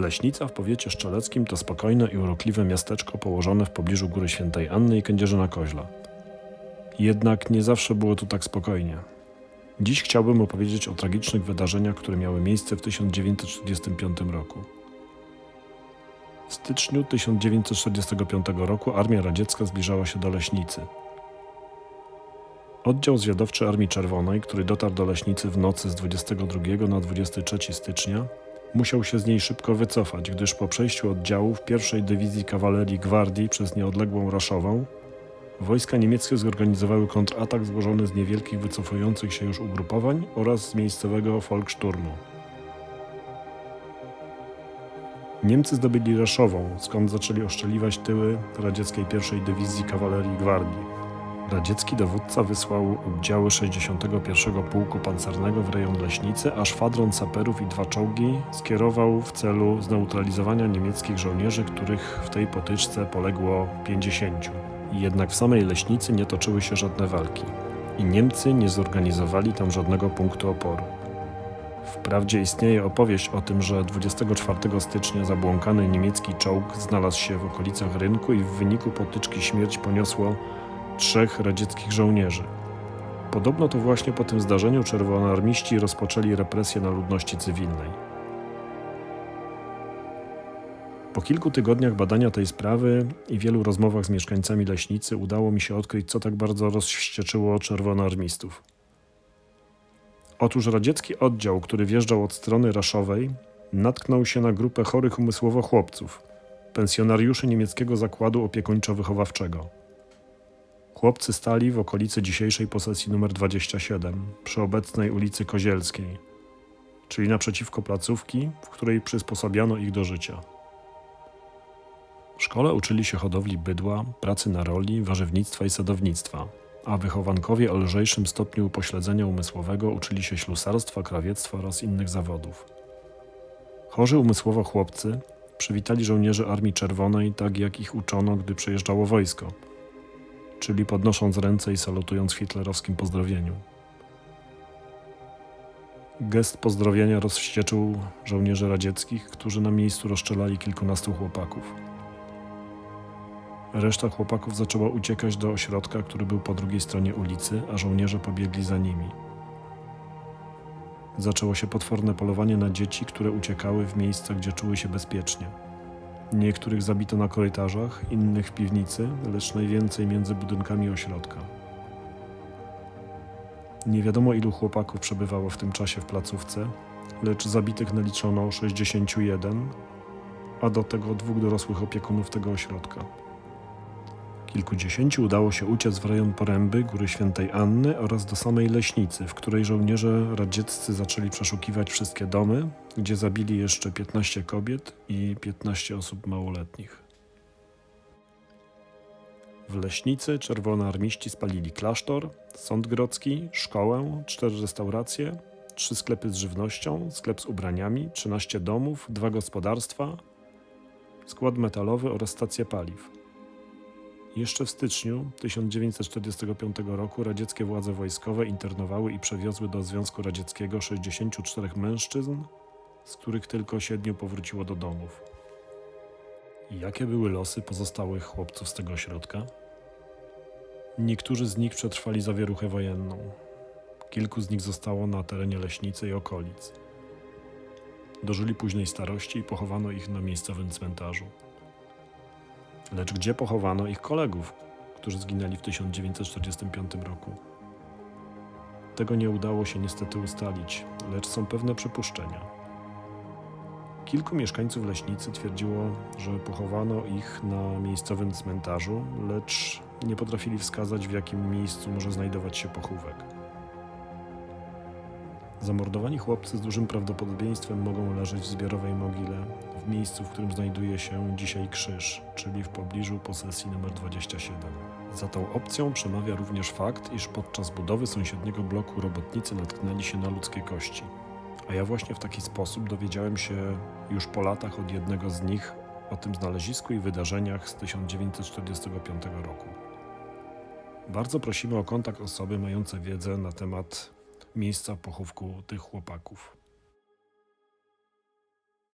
Leśnica w powiecie szczeleckim to spokojne i urokliwe miasteczko położone w pobliżu Góry Świętej Anny i Kędzierzyna Koźla. Jednak nie zawsze było tu tak spokojnie. Dziś chciałbym opowiedzieć o tragicznych wydarzeniach, które miały miejsce w 1945 roku. W styczniu 1945 roku Armia Radziecka zbliżała się do Leśnicy. Oddział zwiadowczy Armii Czerwonej, który dotarł do Leśnicy w nocy z 22 na 23 stycznia, musiał się z niej szybko wycofać, gdyż po przejściu oddziałów pierwszej Dywizji Kawalerii Gwardii przez nieodległą Raszową wojska niemieckie zorganizowały kontratak złożony z niewielkich wycofujących się już ugrupowań oraz z miejscowego Volkssturmu. Niemcy zdobyli Raszową, skąd zaczęli oszczeliwać tyły radzieckiej pierwszej Dywizji Kawalerii Gwardii. Radziecki dowódca wysłał oddziały 61 Pułku Pancernego w rejon Leśnicy, a szwadron saperów i dwa czołgi skierował w celu zneutralizowania niemieckich żołnierzy, których w tej potyczce poległo 50. Jednak w samej Leśnicy nie toczyły się żadne walki i Niemcy nie zorganizowali tam żadnego punktu oporu. Wprawdzie istnieje opowieść o tym, że 24 stycznia zabłąkany niemiecki czołg znalazł się w okolicach rynku i w wyniku potyczki śmierć poniosło trzech radzieckich żołnierzy. Podobno to właśnie po tym zdarzeniu czerwonoarmiści rozpoczęli represje na ludności cywilnej. Po kilku tygodniach badania tej sprawy i wielu rozmowach z mieszkańcami Leśnicy udało mi się odkryć, co tak bardzo rozwścieczyło czerwonoarmistów. Otóż radziecki oddział, który wjeżdżał od strony Raszowej, natknął się na grupę chorych umysłowo chłopców, pensjonariuszy niemieckiego zakładu opiekuńczo-wychowawczego. Chłopcy stali w okolicy dzisiejszej posesji numer 27, przy obecnej ulicy Kozielskiej, czyli naprzeciwko placówki, w której przysposabiano ich do życia. W szkole uczyli się hodowli bydła, pracy na roli, warzywnictwa i sadownictwa, a wychowankowie o lżejszym stopniu upośledzenia umysłowego uczyli się ślusarstwa, krawiectwa oraz innych zawodów. Chorzy umysłowo chłopcy przywitali żołnierzy Armii Czerwonej tak, jak ich uczono, gdy przejeżdżało wojsko – czyli podnosząc ręce i salutując hitlerowskim pozdrowieniu. Gest pozdrowienia rozwścieczył żołnierzy radzieckich, którzy na miejscu rozstrzelali kilkunastu chłopaków. Reszta chłopaków zaczęła uciekać do ośrodka, który był po drugiej stronie ulicy, a żołnierze pobiegli za nimi. Zaczęło się potworne polowanie na dzieci, które uciekały w miejsca, gdzie czuły się bezpiecznie. Niektórych zabito na korytarzach, innych w piwnicy, lecz najwięcej między budynkami ośrodka. Nie wiadomo ilu chłopaków przebywało w tym czasie w placówce, lecz zabitych naliczono 61, a do tego dwóch dorosłych opiekunów tego ośrodka. Kilkudziesięciu udało się uciec w rejon Poręby, Góry Świętej Anny oraz do samej Leśnicy, w której żołnierze radzieccy zaczęli przeszukiwać wszystkie domy, gdzie zabili jeszcze 15 kobiet i 15 osób małoletnich. W Leśnicy czerwonoarmiści spalili klasztor, sąd grodzki, szkołę, cztery restauracje, trzy sklepy z żywnością, sklep z ubraniami, 13 domów, dwa gospodarstwa, skład metalowy oraz stację paliw. Jeszcze w styczniu 1945 roku radzieckie władze wojskowe internowały i przewiozły do Związku Radzieckiego 64 mężczyzn, z których tylko siedmiu powróciło do domów. Jakie były losy pozostałych chłopców z tego ośrodka? Niektórzy z nich przetrwali zawieruchę wojenną. Kilku z nich zostało na terenie Leśnicy i okolic. Dożyli późnej starości i pochowano ich na miejscowym cmentarzu. Lecz gdzie pochowano ich kolegów, którzy zginęli w 1945 roku? Tego nie udało się niestety ustalić, lecz są pewne przypuszczenia. Kilku mieszkańców Leśnicy twierdziło, że pochowano ich na miejscowym cmentarzu, lecz nie potrafili wskazać, w jakim miejscu może znajdować się pochówek. Zamordowani chłopcy z dużym prawdopodobieństwem mogą leżeć w zbiorowej mogile w miejscu, w którym znajduje się dzisiaj krzyż, czyli w pobliżu posesji nr 27. Za tą opcją przemawia również fakt, iż podczas budowy sąsiedniego bloku robotnicy natknęli się na ludzkie kości. A ja właśnie w taki sposób dowiedziałem się już po latach od jednego z nich o tym znalezisku i wydarzeniach z 1945 roku. Bardzo prosimy o kontakt osoby mające wiedzę na temat miejsca pochówku tych chłopaków.